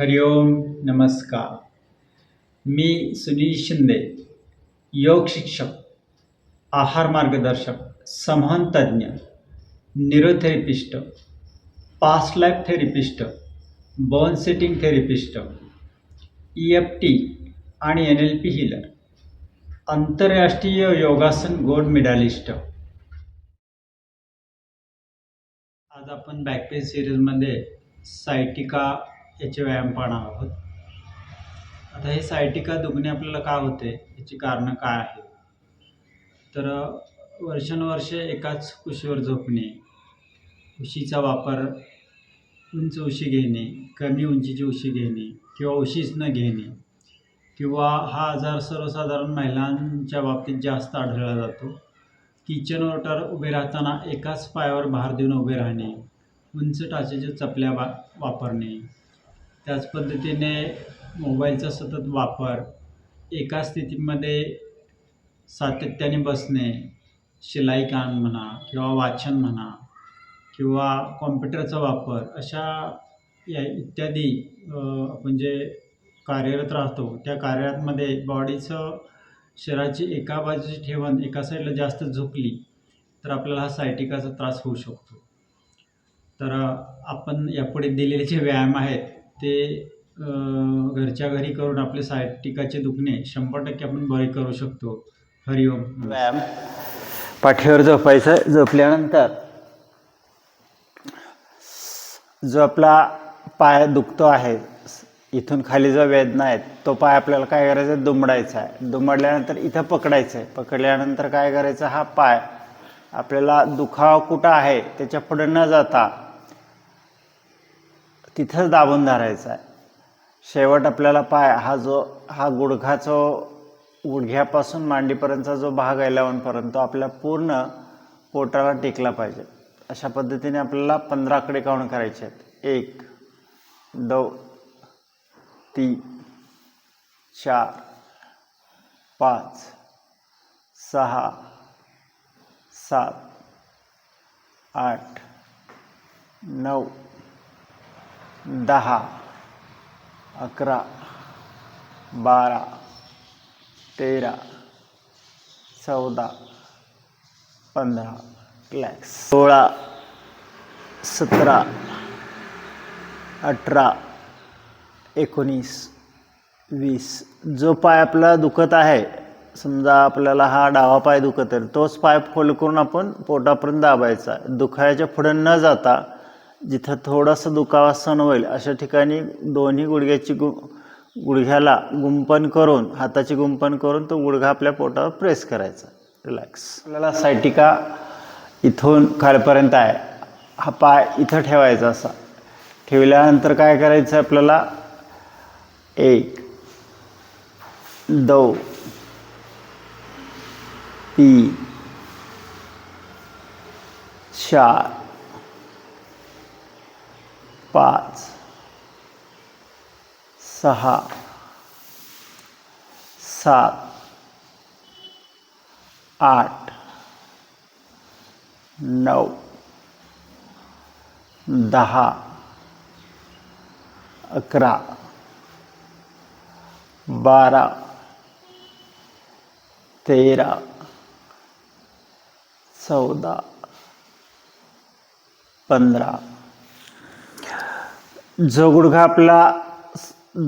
हरिओम नमस्कार. मी सुनील शिंदे योग शिक्षक आहार मार्गदर्शक संवहन तज्ज्ञ neurotherapist past life therapist bone setting therapist E F T आणि एन एल पी हिलर आंतरराष्ट्रीय योगासन गोल्ड मेडॅलिस्ट. आज आपण बॅकपेन सिरीजमध्ये सायटिका याचे व्यायाम पाहणार आहोत. आता हे सायटिका दुखणे आपल्याला का होते? याची कारणं काय आहेत? तर वर्षानुवर्षे एकाच कुशीवर झोपणे उशीचा वापर उंच उशी घेणे कमी उंचीची उशी घेणे किंवा उशीच न घेणे किंवा हा आजार सर्वसाधारण महिलांच्या बाबतीत जास्त आढळला जातो. किचन वॉटर उभे राहताना एकाच पायावर भार देऊन उभे राहणे उंच टाचेच्या चपल्या वा वापरणे त्याच पद्धतीने मोबाईलचा सतत वापर एका स्थितीमध्ये सातत्याने बसणे शिलाई काम म्हणा किंवा वाचन म्हणा किंवा कॉम्प्युटरचा वापर अशा या इत्यादी आपण जे कार्यरत राहतो त्या कार्यामध्ये बॉडीचं शरीराची एका बाजूची ठेवण एका साईडला जास्त झुकली तर आपल्याला हा सायटिकाचा त्रास होऊ शकतो. तर आपण यापुढे दिलेले जे व्यायाम आहेत ते घरच्या घरी करून आपले सायटिकाचे दुखणे शंभर टक्के आपण बरे करू शकतो. हरिओम व्यायाम. पाठीवर झोपायचं झोपल्यानंतर जो आपला पाय दुखतो आहे इथून खाली जो वेदना आहे तो पाय आपल्याला काय करायचं आहे? दुमडायचा आहे. दुमडल्यानंतर इथं पकडायचं आहे. पकडल्यानंतर काय करायचं? हा पाय आपल्याला दुखाव कुठं आहे त्याच्या पुढे न जाता तिथंच दाबून धरायचा आहे. शेवट आपल्याला पाय हा जो हा गुडघा जो गुडघ्यापासून मांडीपर्यंतचा जो भाग आहे लावूनपर्यंत तो आपल्या पूर्ण पोटाला टेकला पाहिजे. अशा पद्धतीने आपल्याला पंधराकडे काउंट करायचे आहेत. एक दो तीन चार पाच सहा सात आठ नऊ दहा अकरा बारा तेरा चौदा पंधरा रिलॅक्स सोळा सतरा अठरा एकोणीस वीस. जो पाय आपला दुखत आहे समजा आपल्याला हा डावा पाय दुखत आहे तोच पाय फोल्ड करून आपण पोटापर्यंत दाबायचा. दुखायच्या पुढे न जाता जिथं थोडंसं दुखावासन होईल अशा ठिकाणी दोन्ही गुडघ्याची गु गुडघ्याला गुंपन करून हाताची गुंपन करून तो गुडघा आपल्या पोटावर प्रेस करायचा. रिलॅक्स. आपल्याला सायटिका इथून खालपर्यंत आहे. हा पाय इथं ठेवायचा असा. ठेवल्यानंतर काय करायचं आपल्याला? एक दो तीन चार पाच सहा सात आठ नऊ दहा अकरा बारा तेरा चौदा पंधरा जो गुडघा आपला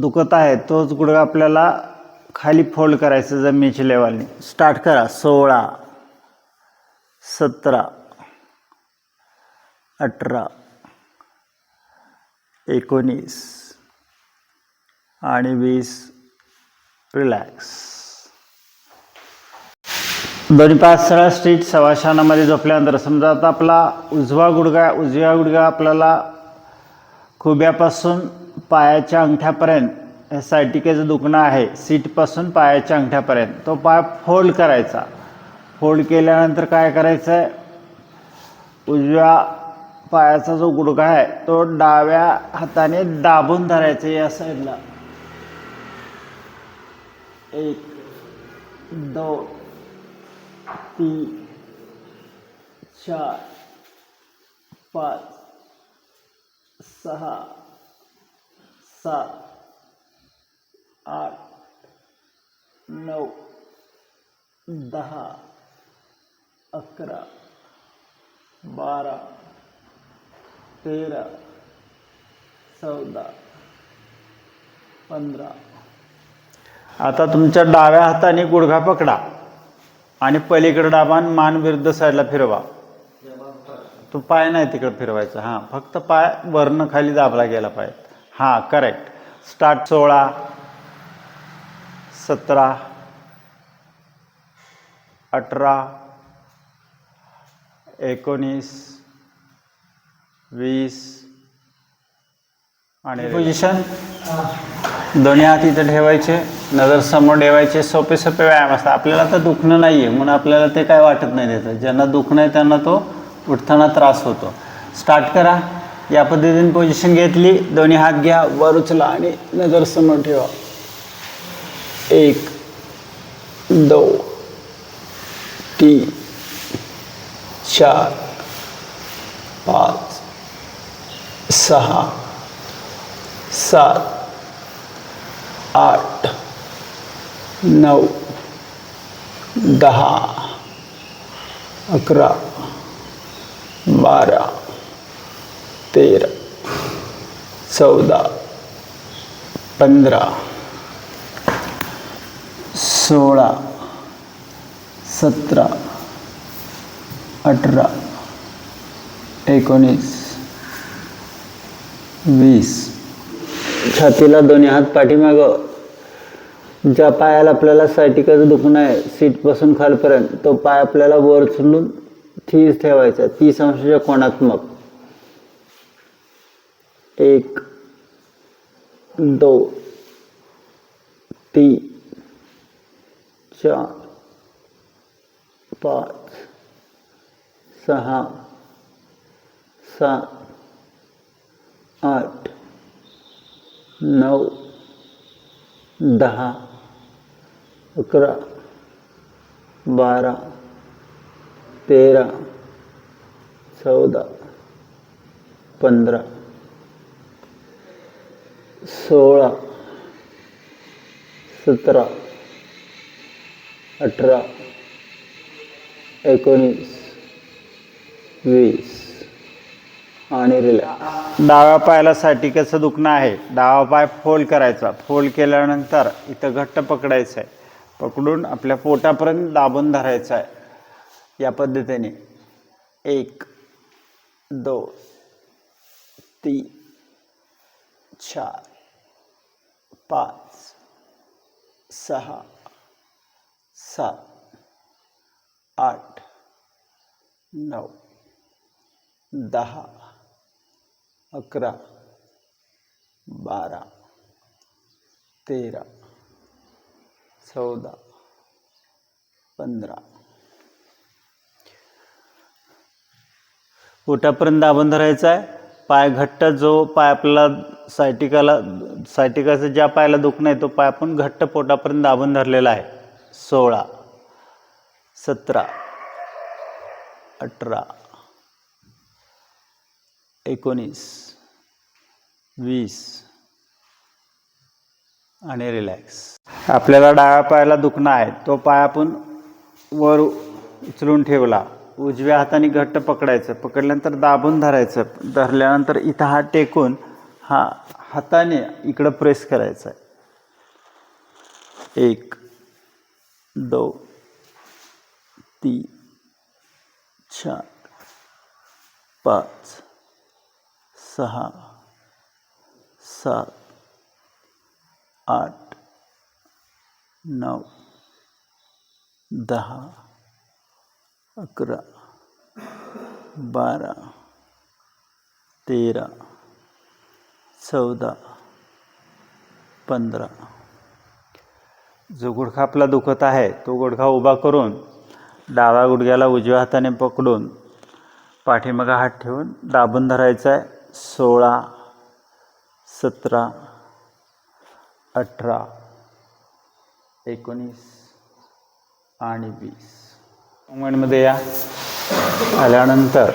दुखत आहे तोच गुडघा आपल्याला खाली फोल्ड करायचा जमिनीच्या लेवलने स्टार्ट करा. सोळा सतरा अठरा एकोणीस आणि वीस. रिलॅक्स दोन्ही पाच सरळ स्ट्रीट सवाशानामध्ये झोपल्यानंतर समजा आता आपला उजवा गुडघा उजव्या गुडघा आपल्याला खुब्यापासून पायाच्या अंगठ्यापर्यंत सायटिकेचं दुखणं आहे सीटपासून पायाच्या अंगठ्यापर्यंत. तो पाय फोल्ड करायचा. फोल्ड केल्यानंतर काय करायचं आहे उजव्या पायाचा जो गुडघा आहे तो डाव्या हाताने दाबून धरायचा या साईडला. एक दोन तीन चार पाच सहा सात आठ नऊ दहा अकरा बारा तेरा चौदा पंधरा. आता तुमच्या डाव्या हाताने गुडघा पकडा आणि पलीकडे डाबान मान विरुद्ध साईडला फिरवा. तो पाय नाही तिकडे फिरवायचा. हां फक्त पाय वरनं खाली दाबला गेला पाहिजे हां करेक्ट स्टार्ट सोळा सतरा अठरा एकोणीस वीस आणि पोझिशन दोन्ही हात इथं ठेवायचे नजर समोर ठेवायचे सोपे सोपे व्यायाम असतात. आपल्याला तर दुखणं नाही आहे म्हणून आपल्याला ते काय वाटत नाही त्याचं ज्यांना दुखणं आहे त्यांना तो उठताना त्रास होतो. स्टार्ट करा. या पद्धतीने पोझिशन घेतली. दोन्ही हात घ्या. वर उचला आणि नजर समोर ठेवा. एक दोन तीन चार पाच सहा सात आठ नऊ दहा अकरा बारा तेरा चौदा पंधरा सोळा सतरा अठरा एकोणीस वीस. छातीला दोन्ही हात पाठीमागं. ज्या पायाला आपल्याला सायटिकाचं दुखणं आहे सीटपासून खालपर्यंत तो पाय आपल्याला वर चुलून स्थिर ठेवायचा. तीस अंशाच्या कोणात्मक? एक दो तीन चार पाच सहा सात आठ नऊ दहा अकरा बारा तेरा चौदा पंधरा सोळा सतरा अठरा एकोणीस वीस आणि रिलॅक्स डाव्या पायाला सायटिकाचं दुखणं आहे? डावा पाय फोल्ड करायचा. फोल्ड केल्यानंतर इथं घट्ट पकडायचं आहे पकडून आपल्या पोटापर्यंत दाबून धरायचं आहे या पद्धतीने. एक दोन तीन चार पाच सहा सात आठ नऊ दहा अकरा बारा तेरा चौदा पंधरा पोटापर्यंत दाबून धरायचा आहे? पाय घट्ट जो पाय आपल्याला सायटिकाला सायटिकाचं ज्या पायाला दुखणं आहे तो पाय आपण घट्ट पोटापर्यंत दाबून धरलेला आहे. सोळा सतरा अठरा एकोणीस वीस आणि रिलॅक्स. आपल्याला डाव्या पायाला दुखणं आहे तो पाय आपण वर उचलून ठेवला. उजव्या हाताने घट्ट पकडायचं. पकडल्यानंतर दाबून धरायचं. धरल्यानंतर इथं हात टेकून हा हाताने इकडं प्रेस करायचं आहे. एक दोन तीन चार पाच सहा सात आठ नऊ दहा अकरा बारा तेरा चौदा पंधरा. जो गुडघा आपला दुखत आहे तो गुडघा उभा करून डाव्या गुडघ्याला उजव्या हाताने पकडून पाठीमागा हात ठेवून दाबून धरायचा आहे सोळा सतरा अठरा एकोणीस आणि वीस. मूवमेंटमध्ये या. आल्यानंतर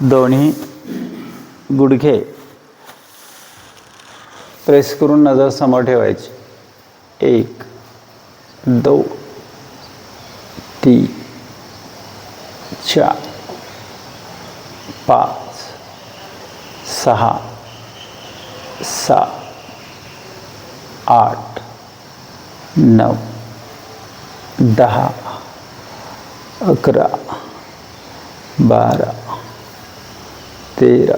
दोन्ही गुडघे प्रेस करून नजर समोर ठेवायची. एक दोन तीन चार पाच सहा सात आठ नऊ दहा अकरा बारा तेरा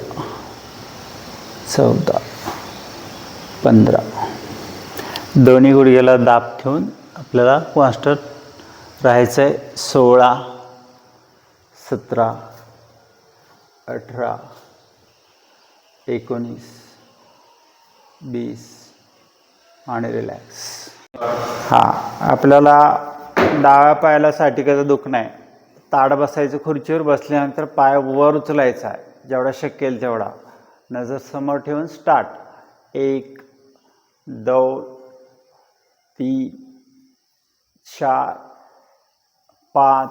चौदा पंधरा. दोन्ही गुडघ्याला दाब ठेवून आपल्याला मास्टर राहायचं आहे सोळा सतरा अठरा एकोणीस वीस आणि रिलॅक्स. हां आपल्याला डाव्या पायाला साटिकाचं दुखणं आहे ताड बसायचं खुर्चीवर बसल्यानंतर पाय वर उचलायचा आहे. जेवढा शक्य येईल तेवढा. नजर समोर ठेवून स्टार्ट एक दोन तीन चार पाच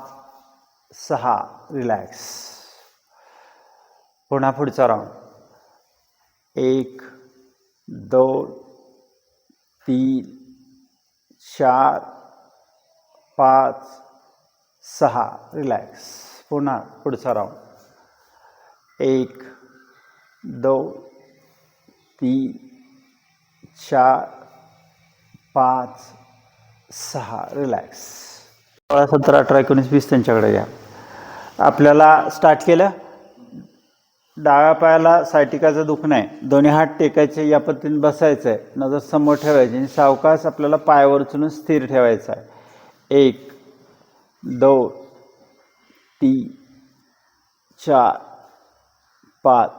सहा. रिलॅक्स पुन्हा पुढचा राऊंड एक दोन तीन चार पाच सहा रिलॅक्स. पुन्हा पुढचा राऊंड. एक दोन तीन चार पाच सहा रिलॅक्स. सोळा सतरा अठरा एकोणीस वीस त्यांच्याकडे घ्या. आपल्याला स्टार्ट केलं? डाव्या पायाला सायटिकाचं दुखणं आहे दोन्ही हात टेकायचे या पद्धतीने बसायचं आहे नजर समोर ठेवायची आणि सावकाश आपल्याला पायावर उचलून स्थिर ठेवायचं आहे एक दोन तीन चार पाच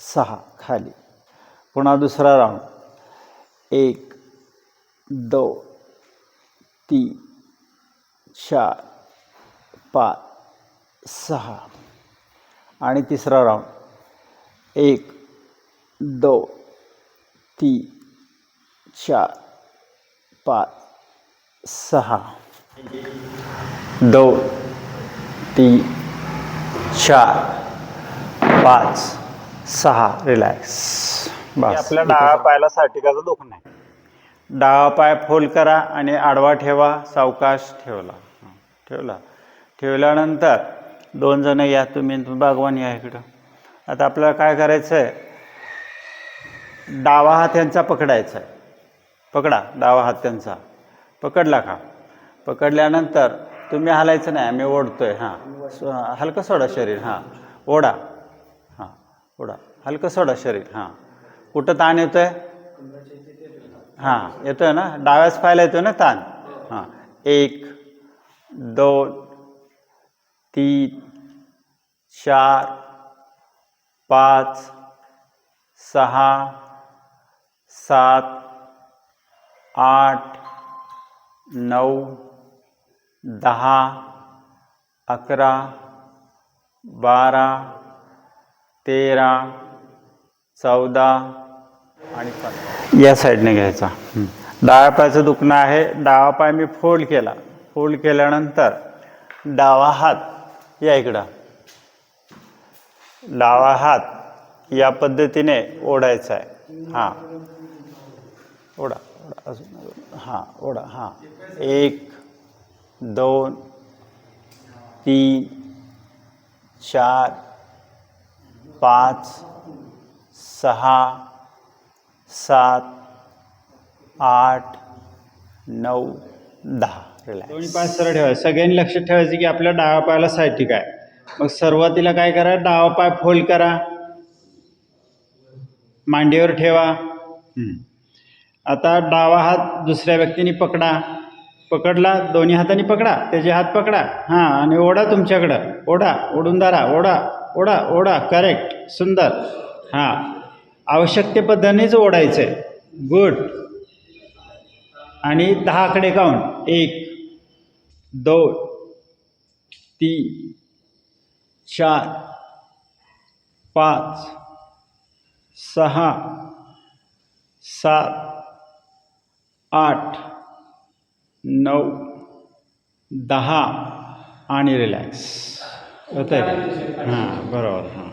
सहा खाली. पुन्हा दुसरा राऊंड एक दोन तीन चार पाच सहा. आणि तिसरा राऊंड एक दोन तीन चार पाच सहा. दोन तीन चार पाच सहा रिलॅक्स. बस. आपल्या डाव्या पायाला साटिकाचं दुखणं आहे. डावा पाय फोल्ड करा आणि आडवा ठेवा सावकाश ठेवला. ठेवला. ठेवल्यानंतर दोन जण या तुम्ही तुम्ही बागवान या इकडं. आता आपल्याला काय करायचं आहे डावा हात यांचा पकडायचा आहे पकडा डावा हात त्यांचा. पकडला का? पकडल्यानंतर तुम्ही हालायचं नाही आम्ही ओढतो आहे हां. सो हलकं सोडा शरीर. हां. ओढा. हां. ओढा. हलकं सोडा शरीर. हां. कुठं ताण येतो आहे हां. येतो आहे ना? डाव्याच पाहायला येतो ना ताण? हां. एक दोन तीन चार पाच सहा सात आठ नऊ दहा अकरा बारा तेरा चौदा आणि पंधरा. या साईडने घ्यायचा. डाव्या पायाचं दुखणं आहे. डावा पाय मी फोल्ड केला. फोल्ड केल्यानंतर डावा हात या इकडं. डावा हात या पद्धतीने ओढायचा आहे. हां. ओढा ओढा अजून. हां ओढा हां. एक दोन तीन चार पाच सहा सात आठ नऊ दहा. रिलॅक्स दोन्ही पाय सरळ ठेवायचे सगळ्यांनी लक्षात ठेवायचं की आपल्या डाव्या पायाला सायटिक आहे मग सुरुवातीला काय करा? डावा पाय फोल्ड करा. मांडीवर ठेवा. आता डावा हात दुसऱ्या व्यक्तीने पकडा. पकडला दोन्ही हाताने पकडा त्याचे हात पकडा. हां आणि ओढा तुमच्याकडं. ओढा ओढून धरा. ओढा ओढा ओढा. करेक्ट सुंदर. हां. आवश्यकतेपद्धतीनेच ओढायचं आहे गुड आणि दहाकडे काउंट एक दोन तीन चार पाच सहा सात आठ नऊ दहा आणि रिलॅक्स. होत आहे का हां बरोबर हां.